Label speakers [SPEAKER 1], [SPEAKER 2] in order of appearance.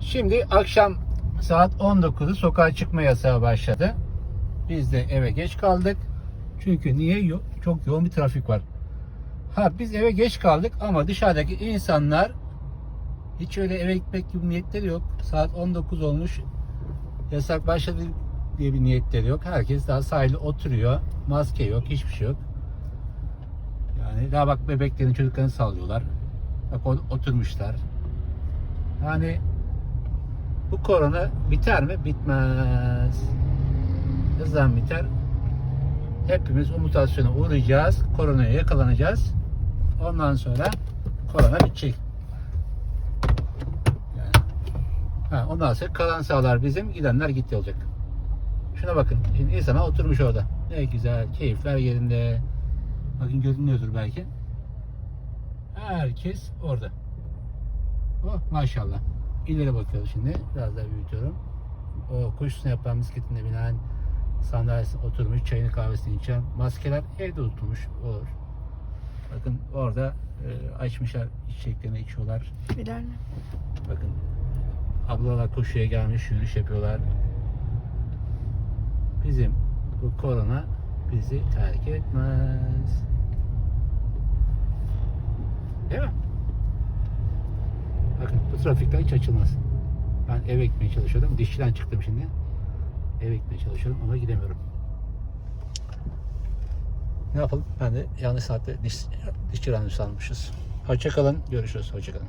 [SPEAKER 1] Şimdi akşam saat 19'u sokağa çıkma yasağı başladı. Biz de eve geç kaldık. Çünkü niye? Çok yoğun bir trafik var. Ha biz eve geç kaldık ama dışarıdaki insanlar hiç öyle eve gitmek gibi niyetleri yok. Saat 19 olmuş. Yasak başladı diye bir niyetleri yok. Herkes daha sahilde oturuyor. Maske yok, hiçbir şey yok. Yani daha bak bebeklerin çocuklarını sallıyorlar. Bak oturmuşlar. Yani bu korona biter mi? Bitmez. Zaman biter? Hepimiz o uğrayacağız. Koronaya yakalanacağız. Ondan sonra korona bitecek. Ha, ondan sonra kalan sağlar bizim, gidenler gitti olacak. Şuna bakın. Şimdi insana oturmuş orada. Ne güzel, keyifler yerinde. Bakın görünüyordur belki. Herkes orada. Oh maşallah. İleri bakıyoruz şimdi. Biraz daha büyütüyorum. O koşusunu yapan bisikletinde binen sandalyesine oturmuş, çayını kahvesini içen maskeler evde unutulmuş olur. Bakın orada e, açmışlar içeceklerini içiyorlar.
[SPEAKER 2] İlerle.
[SPEAKER 1] Bakın ablalar koşuya gelmiş, yürüyüş yapıyorlar. Bizim bu korona bizi terk etmez. Değil mi? Trafikten hiç açılmaz. Ben eve gitmeye çalışıyordum. Dişçiden çıktım şimdi. Eve gitmeye çalışıyorum ama gidemiyorum. Ne yapalım? Ben de yanlış saatte diş, dişçi randevusu almışız. Hoşçakalın. Görüşürüz. Hoşçakalın.